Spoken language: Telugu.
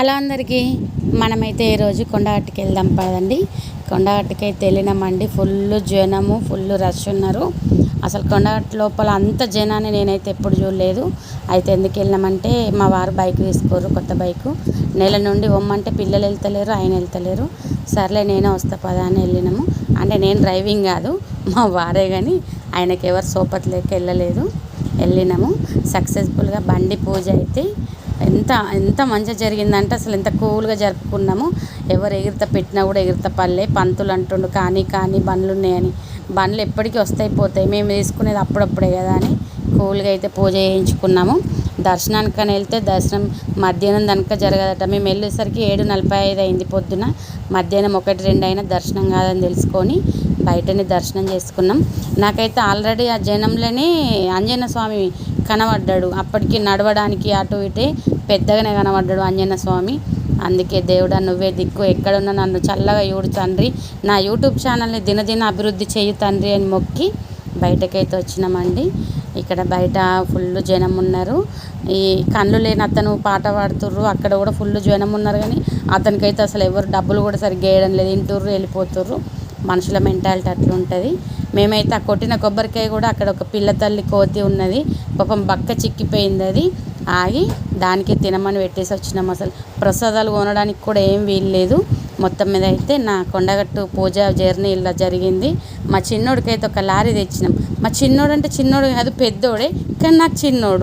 హలో అందరికీ మనమైతే ఈరోజు కొండగట్టుకి వెళ్దాం పదండి. కొండగట్టుకి అయితే వెళ్ళినామండి. ఫుల్ జనము ఫుల్ రష్ ఉన్నారు. అసలు కొండగట్టు లోపల అంత జనాన్ని నేనైతే ఎప్పుడు చూడలేదు. అయితే ఎందుకు వెళ్ళినామంటే మా వారు బైక్ తీసుకోరు కొత్త బైకు. నెల నుండి ఒమ్మంటే పిల్లలు వెళ్తలేరు ఆయన వెళ్తలేరు. సర్లే నేనే వస్తా పదా అని వెళ్ళినాము. అంటే నేను డ్రైవింగ్ కాదు మా వారే కానీ ఆయనకి ఎవరు సోపతి లేక వెళ్ళలేదు. వెళ్ళినాము. సక్సెస్ఫుల్గా బండి పూజ అయితే ఎంత ఎంత మంచిగా జరిగిందంటే అసలు ఎంత కూల్గా జరుపుకున్నాము. ఎవరు ఎగిరిత పెట్టినా కూడా ఎగిరిత పల్లె పంతులు అంటుండు కానీ కానీ బండ్లు ఉన్నాయని. బండ్లు ఎప్పటికీ వస్తాయి పోతాయి. మేము తీసుకునేది అప్పుడప్పుడే కదా అని కూల్గా అయితే పూజ చేయించుకున్నాము. దర్శనానికని వెళ్తే దర్శనం మధ్యాహ్నం దానిక జరగదట. మేము వెళ్ళేసరికి ఏడు నలభై ఐదు అయింది పొద్దున. మధ్యాహ్నం ఒకటి రెండు అయినా దర్శనం కాదని తెలుసుకొని బయటనే దర్శనం చేసుకున్నాం. నాకైతే ఆల్రెడీ ఆ జనంలోనే ఆంజనేయ స్వామి కనబడ్డాడు. అప్పటికి నడవడానికి అటు ఇటే పెద్దగానే కనబడ్డాడు అంజన్న స్వామి. అందుకే దేవుడా నువ్వే దిక్కు. ఎక్కడున్నా నన్ను చల్లగా చూడు తండ్రి. నా యూట్యూబ్ ఛానల్ని దినదిన అభివృద్ధి చేయు తండ్రి అని మొక్కి బయటకైతే వచ్చినామండి. ఇక్కడ బయట ఫుల్ జనం ఉన్నారు. ఈ కళ్ళు లేని అతను పాట పాడుతుర్రు. అక్కడ కూడా ఫుల్ జనం ఉన్నారు కానీ అతనికైతే అసలు ఎవరు డబ్బులు కూడా సరిగ్గా వేయడం లేదు. ఇంటుర్రు వెళ్ళిపోతుర్రు. మనుషుల మెంటాలిటీ అట్లా ఉంటుంది మేమైతే ఆ కొట్టిన కొబ్బరికాయ కూడా అక్కడ ఒక పిల్ల తల్లి కోతి ఉన్నది. పాపం బక్క చిక్కిపోయింది అది. ఆగి దానికి తినమని పెట్టేసి వచ్చినాం అసలు. ప్రసాదాలు కొనడానికి కూడా ఏం వీల్లేదు. మొత్తం మీద అయితే నా కొండగట్టు పూజ జర్నీ ఇలా జరిగింది. మా చిన్నోడికైతే ఒక లారీ తెచ్చినాం. మా చిన్నోడు అంటే చిన్నోడు కాదు పెద్దోడే. కానీ నాకు చిన్నోడు.